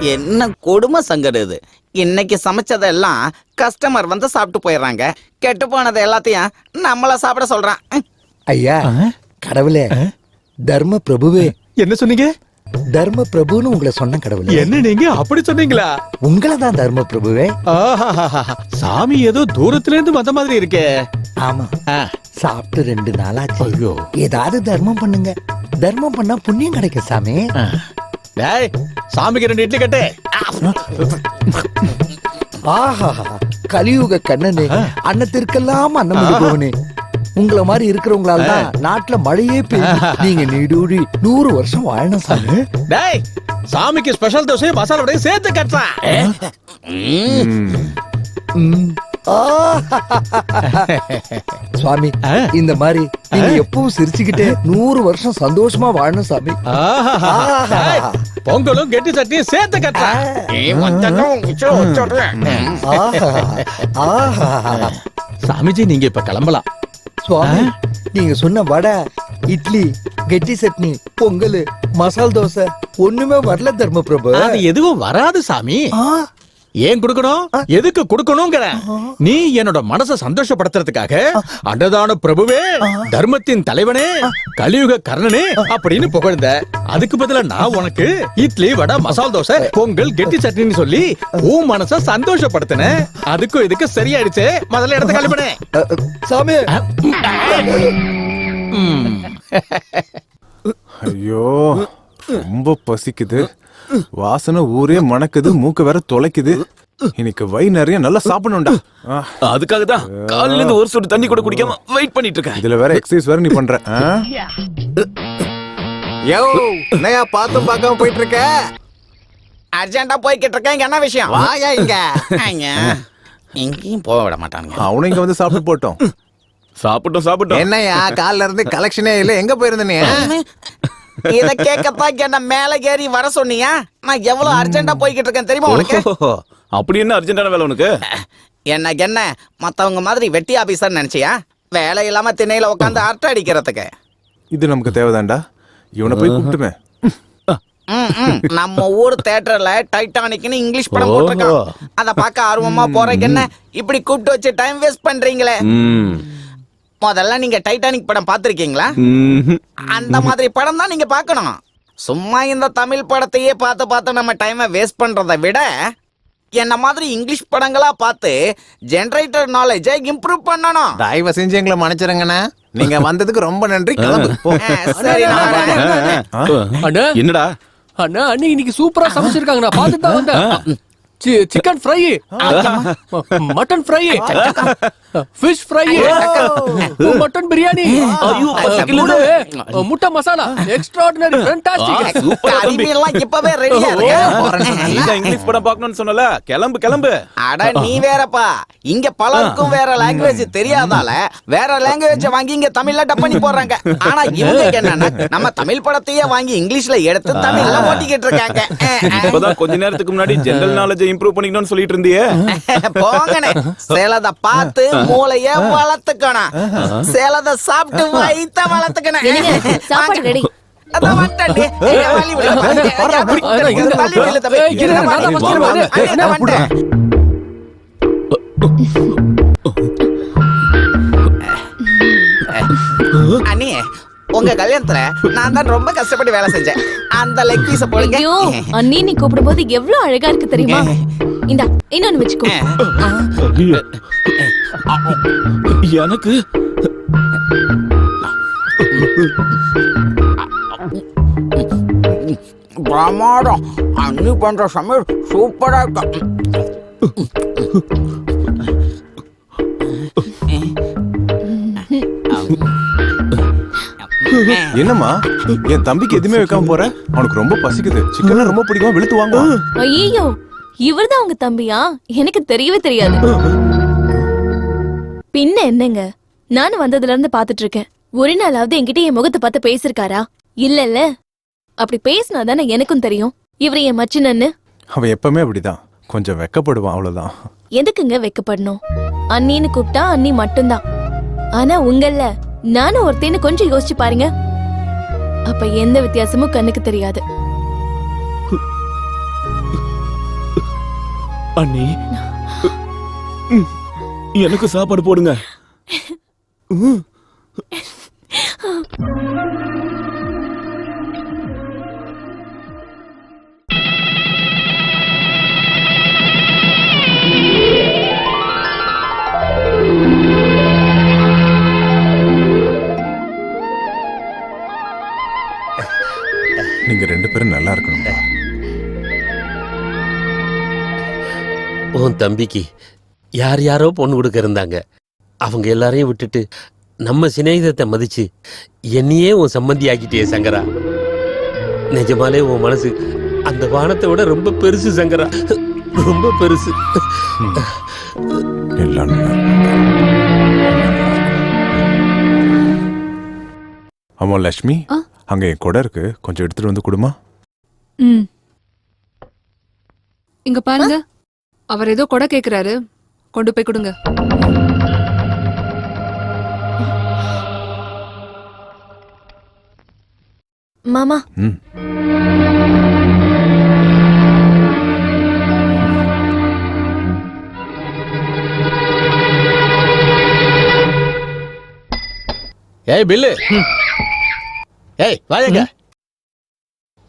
என்ன கொடுமை சங்கடம் இது? இன்னைக்கு சமைச்சதெல்லாம் கஸ்டமர் வந்து சாப்பிட்டு போயிடுறாங்க. கெட்டு போனது எல்லாத்தையும் நம்மள சாப்பிட சொல்றான். ஐயா கடவுளே தர்ம பிரபுவே. என்ன சொன்னீங்க? தர்ம பிரபுன்னு உங்களை சொன்ன கடவுளே. என்ன நீங்க? அப்படி சொன்னீங்களா? உங்களை தான் தர்ம பிரபுவே. ஆஹாஹாஹா. சாமி ஏதோ தூரத்துல இருந்து வந்த மாதிரி இருக்கே. ஆமா. ஆ. சாப்பிட்டு ரெண்டு நாளாச்சு. ஐயோ. ஏதாவது தர்மம் பண்ணுங்க. தர்மம் பண்ணா புண்ணியம் கிடைக்கும் சாமி. டேய் சாமிக்கு ரெண்டு இட்லி கட்டு. ஆஹா கலியுக கண்ணனே அன்னத்திற்கெல்லாம் அன்னம் கொடுப்பவனே உங்கள மாதிரி இருக்கிறவங்களால தான் நாட்டுல மழையே பெய்யும் நீங்க நீடூழி நூறு வருஷம் வாழணும் சாமி. டேய் சாமிக்கு ஸ்பெஷல் தோசை மசாலா சேர்த்து கட்டா ம். ஆஹா. சுவாமி. இந்த மாதிரி நீங்க எப்பவும் சிரிச்சுக்கிட்டே நூறு வருஷம் சந்தோஷமா வாழணும் சாமி. பொங்கலும் கெட்டி சட்னியும் சேர்த்து கட்டா. சாமிஜி நீங்க இப்ப கிளம்பலாம். சுவாமி நீங்க சொன்ன வடை இட்லி கெட்டி சட்னி பொங்கல் மசால் தோசை ஒண்ணுமே வரல தர்ம பிரபு. அது எதுவும் வராது சாமி. ஏன் கொடுக்கணும்? எதுக்கு கொடுக்கணுங்கிற? நீ என்னோட மனச சந்தோஷப்படுத்துறதுக்காக அன்னதான பிரபுவே தர்மத்தின் தலைவனே கலியுக கர்ணனே அப்படின்னு புகழ்ந்த. அதுக்கு பதிலா நான் உனக்கு இட்லி வடை மசால் தோசை பொங்கல் கெட்டி சட்னின்னு சொல்லி உன் மனச சந்தோஷப்படுத்தினேன். அதுக்கும் இதுக்கு சரியாயிடுச்சு. முதல்ல இடத்த கழிப்பனே சாமி. ஐயோ ரொம்ப பசிக்குது. வாசனை ஊரே மணக்குது மூக்கு வேற தொலைக்குது. இன்னைக்கு வயிறு நிறைய நல்லா சாப்பிடணும்டா. அதுக்காக தான் காலையில இருந்து ஒரு சொட்டு தண்ணி கூட குடிக்காம வெயிட் பண்ணிட்டு இருக்கேன் இதுல வேற எக்ஸசைஸ் வேற நீ பண்ற? யோ என்னையா பார்த்தும் பார்க்காம போயிட்டு இருக்க அர்ஜென்ட்டா போய்கிட்டு இருக்கேன். இங்க என்ன விஷயம்? வாயா இங்க. எங்கேயும் போக விட மாட்டானுங்க. அவனும் இங்க வந்து சாப்பிட்டு போட்டோம். சாப்பிட்டோம் சாப்பிட்டோம். என்னையா கால்ல இருந்து கலெக்ஷனே இல்ல எங்க போயிருந்த நீ? இத கேட்கத்தான் என்ன மேல ஏறி வர சொன்னீங்க நான் எவ்வளவு அர்ஜென்ட்டா போய்கிட்டு இருக்கேன் தெரியுமா உனக்கு? அப்படி என்ன அர்ஜென்டான வேலை உனக்கு? என்ன என்ன? மத்தவங்க மாதிரி வெட்டி ஆபீசர் நினைச்சியா? வேலை இல்லாம திண்ணையில உட்காந்து அரட்டை அடிக்கிறதுக்கு. இது நமக்கு தேவைதான்டா. இவனை போய் கூப்பிட்டுமே. நம்ம ஊர் தியேட்டர்ல டைட்டானிக்னு இங்கிலீஷ் படம் போட்டிருக்கான். அத பார்க்க ஆர்வமா போறீங்க என்ன? இப்படி கூப்பிட்டு வச்சு டைம் வேஸ்ட் பண்றீங்களே. முதல்ல நீங்க டைட்டானிக் படம் பார்த்திருக்கீங்களா. அந்த மாதிரி படம் தான் நீங்க பார்க்கணும். சும்மா இந்த தமிழ் படத்தையே பார்த்து பார்த்து நம்ம டைமை வேஸ்ட் பண்றதை விட என்ன மாதிரி இங்கிலீஷ் படங்களா பார்த்து ஜெனரேட்டர் நாலேஜை இம்ப்ரூவ் பண்ணணும். தயவு செஞ்சு எங்களை மன்னிச்சிருங்கண்ணா. நீங்க வந்ததுக்கு ரொம்ப நன்றி. கிளம்பு. போ. ஆ, சரி நான். வரேன். என்னடா? அண்ணா அண்ணி இன்னைக்கு சூப்பரா சமைச்சிருக்காங்க. நான் பார்த்துட்டு தான் வந்தேன். Chicken fry mutton fry fish fry mutton biryani ஐயோ, முட்டை மசாலா எக்ஸ்ட்ராடினரி ஃபேண்டாஸ்டிக் சூப்பரா தம்பி கறிமீன்லாம் இப்பவே ரெடியா இருக்கு தான் இங்கிலீஷ் படம் பார்க்கணும்னு சொன்னல? கிளம்பு கிளம்பு. அட நீ வேறப்பா. இங்க பலருக்கும் வேற லாங்குவேஜ் தெரியாதால வேற லாங்குவேஜ் வாங்கி இங்க தமிழ்ல டப் பண்ணி போடுறாங்க. ஆனா இவங்க என்னன்னா நம்ம தமிழ் படத்தையே வாங்கி இங்கிலீஷ்ல எடுத்து தமிழ்ல ஓட்டிக்கிட்டு இருக்காங்க. இப்பதான் கொஞ்ச நேரத்துக்கு முன்னாடி ஜெனரல் நாலேஜ் இம்ப்ரூவ் பண்ணிக்கணும்னு சொல்லிட்டு இருந்தியே. போங்கண்ணே. சேலத பார்த்து மூளைய வளர்த்துக்கணும் சேலத சாப்பிட்டு வைத்த வளர்த்துக்கணும் சாப்பாடு ரெடி. அண்ணே, உங்க கல்யாணத்துல நான் தான் ரொம்ப கஷ்டப்பட்டு வேலை செஞ்சேன் அந்த லெக் பீஸ போடுங்க அண்ணி நீ கூப்பிடும்போது எவ்வளவு அழகா இருக்கு தெரியுமா இந்தா இன்னொன்னு வச்சுக்கோ எனக்கு? பிரமாதம். அண்ணி பண்ற சமையல் சூப்பரா இருக்கு. என்னம்மா? என் தம்பிக்கு எதுவுமே வைக்காம போற? அவனுக்கு ரொம்ப பசிக்குது. சிக்கன் ரொம்ப பிடிக்கும்? வெளுத்து வாங்க ஐயோ இவர்தான் உங்க தம்பியா? எனக்கு தெரியவே தெரியாது. பின்ன என்னங்க? நானும் வந்ததுல இருந்து பாத்துட்டு இருக்கேன் ஒரு நாளாவது என்கிட்ட என் முகத்தை பார்த்து பேசிருக்காரா? இல்லல்ல. அப்படி பேசினா தானே எனக்கும் தெரியும். இவர் என் மச்சினன்னு அவன் எப்பவுமே அப்படிதான். கொஞ்சம் வெக்கப்படுவான் அவ்வளவுதான். எதுக்குங்க வைக்கப்படணும்? அண்ணின்னு கூப்பிட்டா அண்ணி மட்டும்தான். ஆனா உங்கள நானும் ஒருத்தேன்னு கொஞ்சம் யோசிச்சு பாருங்க. அப்ப எந்த வித்தியாசமும் கண்ணுக்கு தெரியாது. அண்ணி. எனக்கு சாப்பாடு போடுங்க. நீங்க ரெண்டு பேரும் நல்லா இருக்கணும்பா உன் தம்பிக்கு யார் யாரோ பொண்ணு கொடுக்க இருந்தாங்க. அவங்க எல்லாரையும் விட்டுட்டு நம்ம சிநேகிதத்தை மதிச்சு என்னையே உன் சம்மந்தி ஆக்கிட்டே சங்கரா. நிஜமாலே உன் மனசு அந்த வானத்தை விட ரொம்ப பெருசு சங்கரா. ரொம்ப பெருசு. ஆமா லட்சுமி அங்க என் கொடை இருக்கு. கொஞ்சம் எடுத்துட்டு வந்து கொடுமா. ம். இங்க பாருங்க. அவர் ஏதோ கொடை கேக்குறாரு. கொண்டு போய் கொடுங்க. மாமா. ஏய் பில்லு. ஏய் வாங்க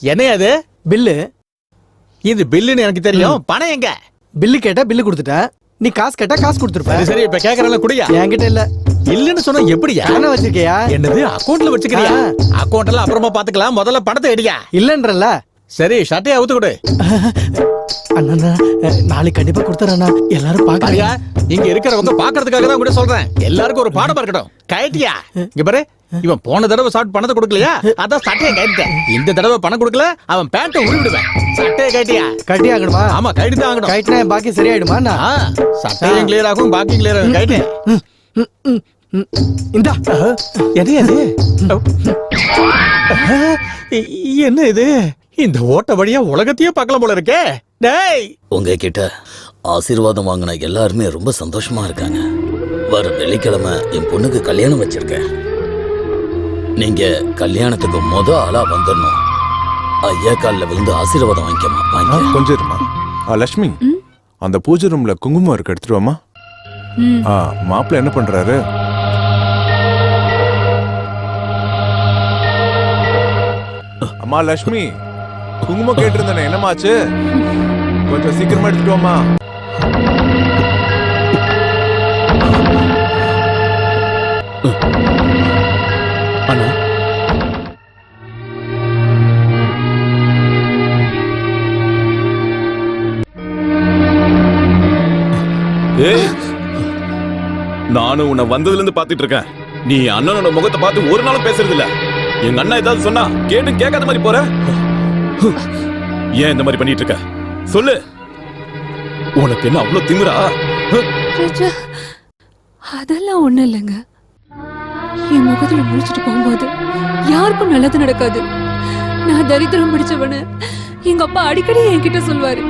என்ன அது பில்லு. இது பில்லுன்னு எனக்கு தெரியும். பணம் எங்க? பில்லு கேட்டா பில்லு கொடுத்துட்ட நீ காசு கேட்டா காசு கொடுத்துருப்ப. சரி இப்ப கேக்குறல குடியா? என்கிட்ட இல்ல. இல்லன்னு சொன்னா எப்படியா? பணம் வச்சிருக்கியா? என்னது அக்கவுண்ட்ல வச்சுக்கிறியா எல்லாம் அப்புறமா பாத்துக்கலாம் முதல்ல பணத்தை எடியா இல்லன்றல சரி ஷர்ட்டையை அவுத்து கொடு அண்ணா நாளைக்கு கண்டிப்பா கொடுத்துறேண்ணா எல்லாரும் பாரியா பாக்க இங்க இருக்கிறவங்க பாக்குறதுக்காக தான் கூட சொல்றேன். எல்லாருக்கும் ஒரு பாடமா இருக்கட்டும் கயட்டியா? இங்க பாரு இவன் போன தடவை சாப்பிட்டு பணத்தை கொடுக்கலையா? அதான் சட்டையை கட்டிட்டேன் இந்த தடவை பணம் கொடுக்கல அவன் பேண்ட்டை உருவிடுவேன் சட்டையை கட்டியா கட்டி ஆகணுமா ஆமா கட்டி தான் ஆகணும். கைட்டினா பாக்கி சரியாயிடுமா? ஆ, சட்டையும் கிளியர் ஆகும் பாக்கி கிளியர் ஆகும். கைட்டு இந்தா. என்ன இது என்ன இது? இந்த ஓட்ட வழியா உலகத்தையே பார்க்கலாம் போல இருக்கே. டேய்! உங்ககிட்ட ஆசீர்வாதம் வாங்கின எல்லாருமே ரொம்ப சந்தோஷமா இருக்காங்க. வர வெள்ளிக்கிழமை என் பொண்ணுக்கு கல்யாணம் வச்சிருக்கேன். நீங்க கல்யாணத்துக்கு முத ஆளா வந்துடணும் ஐயா காலில் விழுந்து ஆசீர்வாதம் வாங்கிக்கமா ஆ, வாங்கி கொஞ்சம் இருமா. ஆ, லட்சுமி அந்த பூஜை ரூம்ல குங்குமம் இருக்கு எடுத்துட்டு வாமா ம். ஆ மாப்பிள்ள என்ன பண்றாரு? அம்மா லட்சுமி குங்குமம் கேட்டிருந்தேனே என்னமாச்சு கொஞ்சம் சீக்கிரமா எடுத்துட்டு வாமா அண்ணா. ஏய் நானும் உன்னை வந்ததுல இருந்து பாத்துட்டு இருக்கேன் நீ அண்ணனோட முகத்தை பார்த்து ஒரு நாளும் பேசுறது இல்ல எங்க அண்ணா ஏதாவது சொன்னா கேட்டு கேட்காத மாதிரி போற. ஏன் இந்த மாதிரி பண்ணிட்டு இருக்க? சொல்லு. உனக்கு என்ன அவ்வளவு திமிரா? அதெல்லாம் ஒண்ணும் இல்லைங்க. என் முகத்துல முடிச்சுட்டு போகும்போது யாருக்கும் நல்லது நடக்காது. நான் தரித்திரம் பிடிச்சவனு எங்க அப்பா அடிக்கடி என்கிட்ட சொல்வாரு.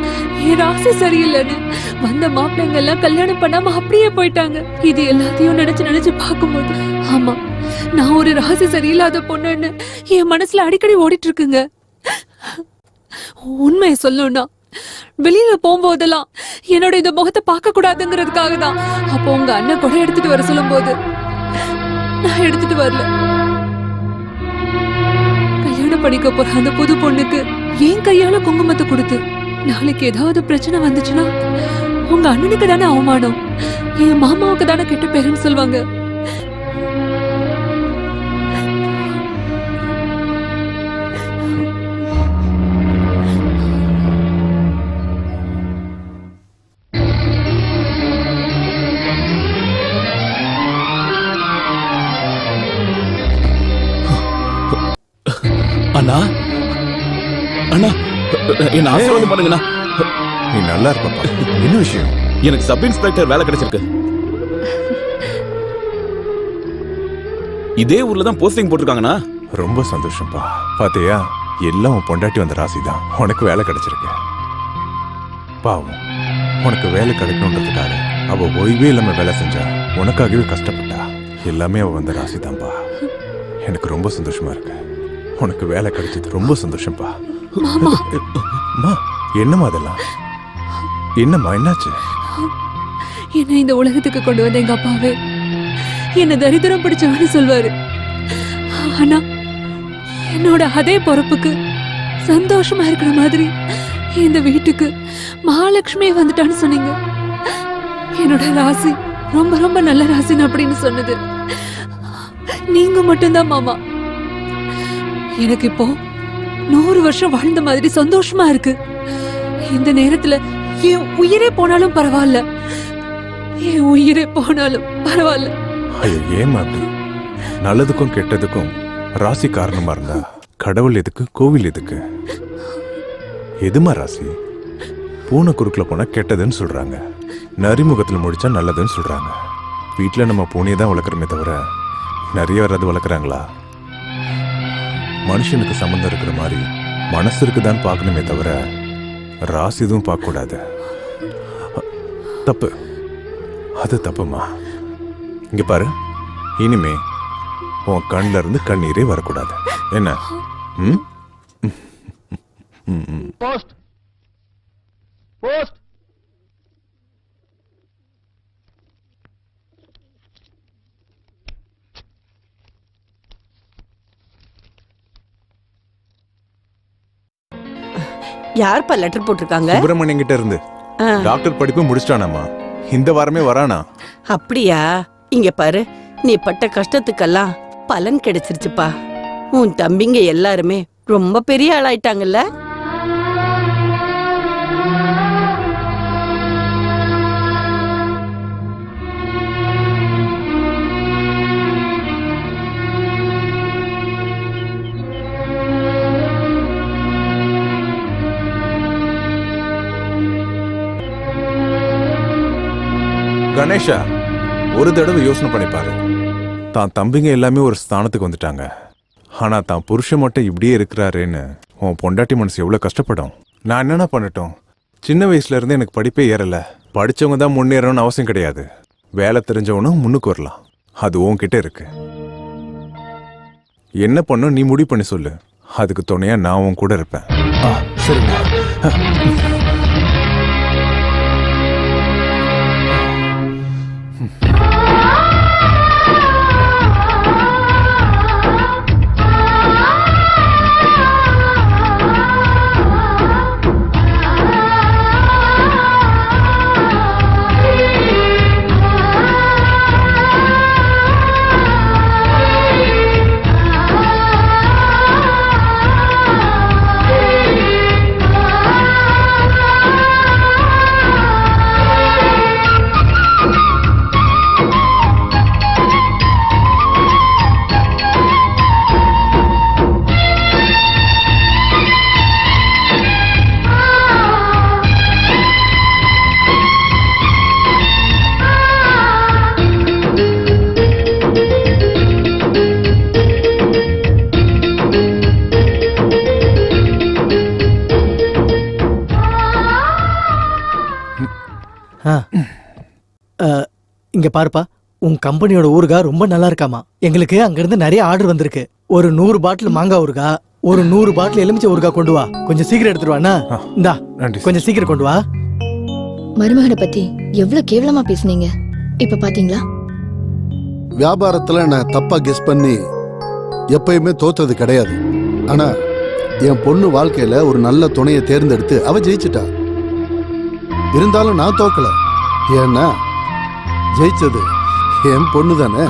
என் ராசி சரியில்லைன்னு. வந்த மாப்பிள்ளைங்க எல்லாம் கல்யாணம் பண்ணாம அப்படியே போயிட்டாங்க. இது எல்லாத்தையும் நினைச்சு நினைச்சு பார்க்கும்போது ஆமா நான் ஒரு ராசி சரியில்லாத பொண்ணுன்னு என் மனசுல அடிக்கடி ஓடிட்டு இருக்குங்க. உண்மையை சொல்லணும்னா வெளியில போகும்போதெல்லாம் என்னோட இந்த முகத்தை பார்க்க கூடாதுங்கிறதுக்காக தான் அப்போ உங்க அண்ணன் கூட எடுத்துட்டு வர சொல்லும் போது நான் எடுத்துட்டு வரல. கல்யாணம் பண்ணிக்க போற அந்த புது பொண்ணுக்கு ஏன் கையால குங்குமத்தை கொடுத்து நாளைக்கு ஏதாவது பிரச்சனை வந்துச்சுன்னா உங்க அண்ணனுக்கு தானே அவமானம் என் மாமாவுக்கு தானே கெட்ட பேருன்னு சொல்லுவாங்க. அண்ணா? அண்ணா என்ன ஆசீர்வாதம் பண்ணுங்கண்ணா நீ நல்லா இருப்பப்பா என்ன விஷயம்? எனக்கு சப் இன்ஸ்பெக்டர் வேலை கிடைச்சிருக்கு. இதே ஊர்ல தான் போஸ்டிங் போட்டிருக்காங்கண்ணா. ரொம்ப சந்தோஷம்ப்பா பாத்தியா எல்லாம் உன் பொண்டாட்டி வந்த ராசி தான். உனக்கு வேலை கிடைச்சிருக்கு. பாவம் உனக்கு வேலை கிடைக்கணுன்றதுக்காக அவ ஓய்வே இல்லாம வேலை செஞ்சா உனக்காகவே கஷ்டப்பட்டா. எல்லாமே அவ வந்த ராசி தான்ப்பா எனக்கு ரொம்ப சந்தோஷமா இருக்கு. உனக்கு வேலை கிடைச்சது ரொம்ப சந்தோஷம்ப்பா அம்மா என்னம்மா அதெல்லாம்? என்னம்மா என்னாச்சு? என்னை இந்த உலகத்துக்கு கொண்டு வந்த எங்க அப்பாவே. என்ன தரித்திரம் பிடிச்சவன்னு சொல்வாரு. ஆனா என்னோட அதே பொறுப்புக்கு சந்தோஷமா இருக்கிற மாதிரி இந்த வீட்டுக்கு மகாலட்சுமி வந்துட்டான்னு சொன்னீங்க. என்னோட ராசி ரொம்ப ரொம்ப நல்ல ராசின்னு அப்படின்னு சொன்னது. நீங்க மட்டும்தான் மாமா. எனக்கு இப்போ நூறு வருஷம் வாழ்ந்த மாதிரி சந்தோஷமா இருக்கு. இந்த நேரத்துல என் உயிரே போனாலும் பரவாயில்ல. என் உயிரே போனாலும் பரவாயில்ல. ஐயோ ஏமா அப்படி நல்லதுக்கும் கெட்டதுக்கும் ராசி காரணமா இருந்தா கடவுள் எதுக்கு கோவில் எதுக்கு? எதுமா ராசி? பூனை குறுக்கில் போனால் கெட்டதுன்னு சொல்கிறாங்க நரிமுகத்தில் முடிச்சா நல்லதுன்னு சொல்கிறாங்க வீட்டில் நம்ம பூனையை தான் வளர்க்குறோமே தவிர நிறைய வராது வளர்க்குறாங்களா? மனுஷனுக்கு சம்மந்தம் இருக்கிற மாதிரி மனசுக்கு தான் பார்க்கணுமே தவிர ராசி எதுவும் பார்க்கக்கூடாது. தப்பு. அது தப்புமா? இங்கே பாரு. இனிமே உன் கண்ணில் இருந்து கண்ணீரே வரக்கூடாது. என்ன? ம்? ம், ம். யார்ப்பா லெட்டர் போட்டிருக்காங்க? சுப்பிரமணியன் கிட்ட இருந்து. டாக்டர் படிப்பு முடிச்சிட்டானாமா இந்த வாரமே வரானா? அப்படியா? இங்க பாரு நீ பட்ட கஷ்டத்துக்கெல்லாம் பலன் கிடைச்சிருச்சுப்பா. உன் தம்பிங்க எல்லாருமே ரொம்ப பெரிய ஆளாயிட்டாங்கல்ல? கணேஷா ஒரு தடவை யோசனை பண்ணிப்பாரு. தான் தம்பிங்க எல்லாமே ஒரு ஸ்தானத்துக்கு வந்துட்டாங்க. ஆனா தான் புருஷன் மட்டும் இப்படியே இருக்கிறாரேன்னு உன் பொண்டாட்டி மனசு எவ்வளவு கஷ்டப்படும். நான் என்னென்ன பண்ணட்டும்? சின்ன வயசுல இருந்து எனக்கு படிப்பே ஏறல. படிச்சவங்க தான் முன்னேறணும்னு அவசியம் கிடையாது. வேலை தெரிஞ்சவனும் முன்னுக்கு வரலாம். அது உன்கிட்ட இருக்கு. என்ன பண்ணும் நீ முடிவு பண்ணி சொல்லு. அதுக்கு துணையா நான் உன் கூட இருப்பேன். சரிங்க. இங்க பாருப்பா உன் கம்பெனியோட ஊறுகாய் ரொம்ப நல்லா இருக்காமா? எங்களுக்கு அங்கிருந்து நிறைய ஆர்டர் வந்திருக்கு. ஒரு நூறு பாட்டில் மாங்காய் ஊறுகாய் ஒரு நூறு பாட்டில் எலுமிச்சை ஊறுகாய் கொண்டு வா. கொஞ்சம் சீக்கிரம் எடுத்துட்டு வாண்ணா ஆ. இந்தா நன்றி சார். கொஞ்சம் சீக்கிரம் கொண்டு வா. மருமகனை பத்தி எவ்வளவு கேவலமா பேசுனீங்க? இப்ப பாத்தீங்களா? வியாபாரத்துல நான் தப்பா கெஸ் பண்ணி எப்பயுமே தோத்தது கிடையாது. ஆனா என் பொண்ணு வாழ்க்கையில ஒரு நல்ல துணையை தேர்ந்தெடுத்து அவ ஜெயிச்சிட்டா. இருந்தாலும் நான் தோக்கல. ஏன்னா ஜெயிச்சது. என் பொண்ணு தானே